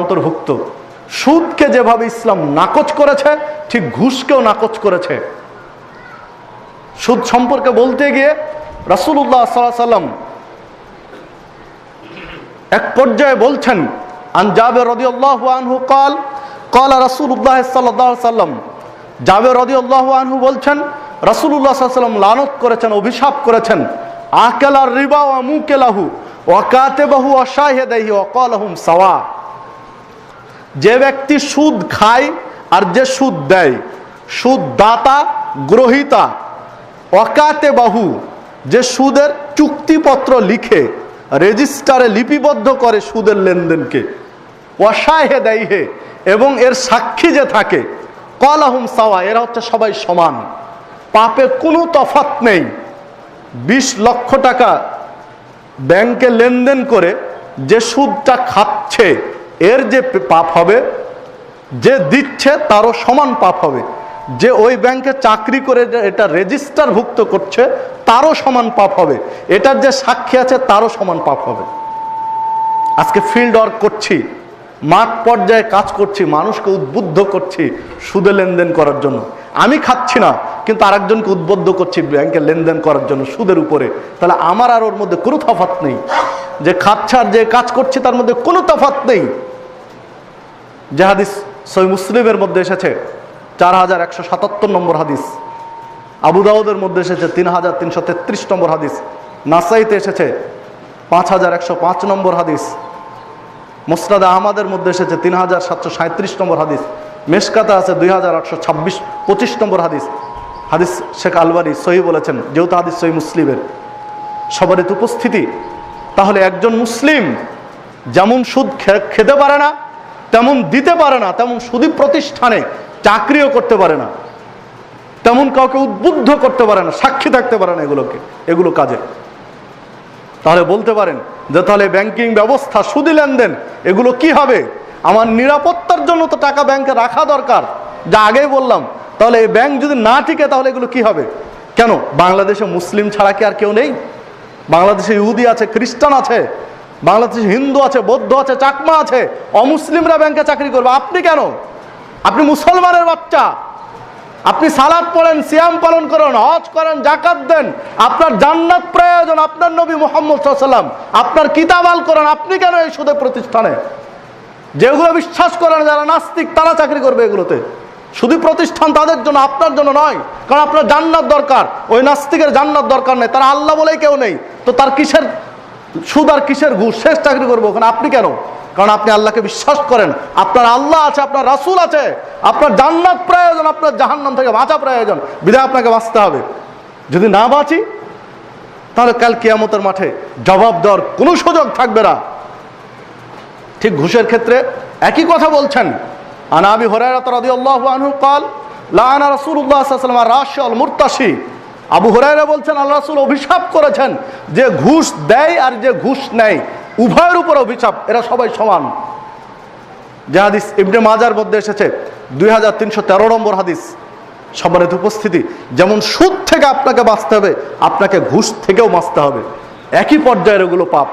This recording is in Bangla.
অন্তর্ভুক্ত। সুদকে যেভাবে ইসলাম নাকচ করেছে, ঠিক ঘুষকেও নাকচ করেছে। সুদ সম্পর্কে বলতে গিয়ে রাসুল্লাহ সাল্লাম এক পর্যায়ে বলছেন, আন জাবে রদিউল্লাহ আনহু কাল কাল রাসুল্লাহ সাল্লাহ সাল্লাম। জাবে আনহু বলছেন রাসুল্লাহ সাল্লাম লানত করেছেন, অভিশাপ করেছেন। আকেলার রিবা ও মুকেলাহু ওয়াকাতে বহু অশাহেদাহি অকলহুম সাওয়া। যে ব্যক্তি সুদ খায় আর যে সুদ দেয় সুদ দাতা গ্রহিতা, অকাতে বাহু, যে সুদের চুক্তিপত্র লিখে, রেজিস্টারে লিপিবদ্ধ করে সুদের লেনদেনকে অসাহে দেয় হে এবং এর সাক্ষী যে থাকে, কলাহুম সাওয়া, এরা হচ্ছে সবাই সমান। পাপে কোনো তফাত নেই। বিশ লক্ষ টাকা ব্যাংকে লেনদেন করে যে সুদটা খাচ্ছে এর যে পাপ হবে, যে দিচ্ছে তারও সমান পাপ হবে। যে ওই ব্যাংকে চাকরি করে এটা রেজিস্টারভুক্ত করছে, তারও সমান পাপ হবে। এটার যে সাক্ষী আছে, তারও সমান পাপ হবে। আজকে ফিল্ড ওয়ার্ক করছি, মাঠ পর্যায়ে কাজ করছি, মানুষকে উদ্বুদ্ধ করছি সুদে লেনদেন করার জন্য। আমি খাচ্ছি না, কিন্তু আরেকজনকে উদ্বুদ্ধ করছি ব্যাংকে লেনদেন করার জন্য সুদের উপরে। তাহলে আমার আর ওর মধ্যে কোনো তফাত নেই। যে খাচ্ছে আর যে কাজ করছি, তার মধ্যে কোনো তফাত নেই। যে হাদিস সই মুসলিমের মধ্যে এসেছে, চার হাজার একশো সাতাত্তর নম্বর হাদিস। আবু দাউদের মধ্যে এসেছে, তিন হাজার তিনশো তেত্রিশ নম্বর হাদিস। নাসাইতে এসেছে, পাঁচ হাজার একশো পাঁচ নম্বর হাদিস। মুসরাদ আহমদের মধ্যে এসেছে, তিন হাজার সাতশো সাঁত্রিশ নম্বর হাদিস। মেশকাতে আছে, দুই হাজার আটশো ছাব্বিশ পঁচিশ নম্বর হাদিস। হাদিস শেখ আলবারি সহি বলেছেন, যেহেতু হাদিস সহি মুসলিমের। সবারই উপস্থিতি। তাহলে একজন মুসলিম যেমন সুদ খেতে পারে না তেমন দিতে পারে না, তেমন সুদী প্রতিষ্ঠানে চাকরিও করতে পারে না, তেমন কাউকে উদ্বুদ্ধ করতে পারে না, সাক্ষী থাকতে পারে না এগুলোকে, এগুলো কাজে। তাহলে বলতে পারেন যে তাহলে ব্যাংকিং ব্যবস্থা, সুদি লেনদেন, এগুলো কি হবে? আমার নিরাপত্তার জন্য তো টাকা ব্যাংকে রাখা দরকার, যা আগেই বললাম। তাহলে এই ব্যাংক যদি না টিকে, তাহলে এগুলো কি হবে? কেন? বাংলাদেশে মুসলিম ছাড়া কি আর কেউ নেই? বাংলাদেশে ইহুদি আছে, খ্রিস্টান আছে বাংলাদেশে হিন্দু আছে, বৌদ্ধ আছে, চাকমা আছে, অমুসলিমরা ব্যাংকে চাকরি করবে। আপনি কেন? আপনি মুসলমানের বাচ্চা। আপনি সালাদ পড়েন, সিয়াম পালন করেন, হজ করেন, জাকাত দেন। আপনার জান্নাত প্রয়োজন, আপনার নবী মোহাম্মদ সাল্লাম আপনার কিতাব আল করেন আপনি কেন এই সুদে প্রতিষ্ঠানে? যেগুলো বিশ্বাস করেন, যারা নাস্তিক, তারা চাকরি করবে এগুলোতে। শুধু প্রতিষ্ঠান তাদের জন্য, আপনার জন্য নয়। কারণ আপনার জান্নাত দরকার। ওই নাস্তিকের জান্নাত দরকার নেই। তারা আল্লাহ বলেই কেউ নেই। তো তার কিসের সুদ আর কিসের ঘুষ? শেষ চাকরি করব ওখানে। আপনি কেন? কারণ আপনি আল্লাহকে বিশ্বাস করেন। আপনার আল্লাহ আছে, আপনার রাসুল আছে। আপনার জান্নাত প্রয়োজন, আপনার জাহান্নাম থেকে বাঁচা প্রয়োজন। বিধায় আপনাকে বাঁচতে হবে। যদি না বাঁচি, তাহলে কাল কিয়ামতের মাঠে জবাব দেওয়ার কোনো সুযোগ থাকবে না। ঠিক ঘুষের ক্ষেত্রে একই কথা বলছেন। আনাবি হরাই রাত রাদি আল্লাহ আনহু কাল লানা রাসুল্লাহ সাল্লাম রাশ আল মুরতাশি আবু হরাইরা বলছেন, আল্লাহ রাসুল অভিশাপ করেছেন যে ঘুষ দেয় আর যে ঘুষ নেয়। উভয়ের উপর অভিশাপ, এরা সবাই সমান। যে হাদিস ইবনে মাজার মধ্যে এসেছে, দুই হাজার তিনশো তেরো নম্বর হাদিস। সম্মানিত উপস্থিতি, যেমন সুদ থেকে আপনাকে বাঁচতে হবে, আপনাকে ঘুষ থেকেও বাঁচতে হবে। একই পর্যায়ের ওগুলো পাপ।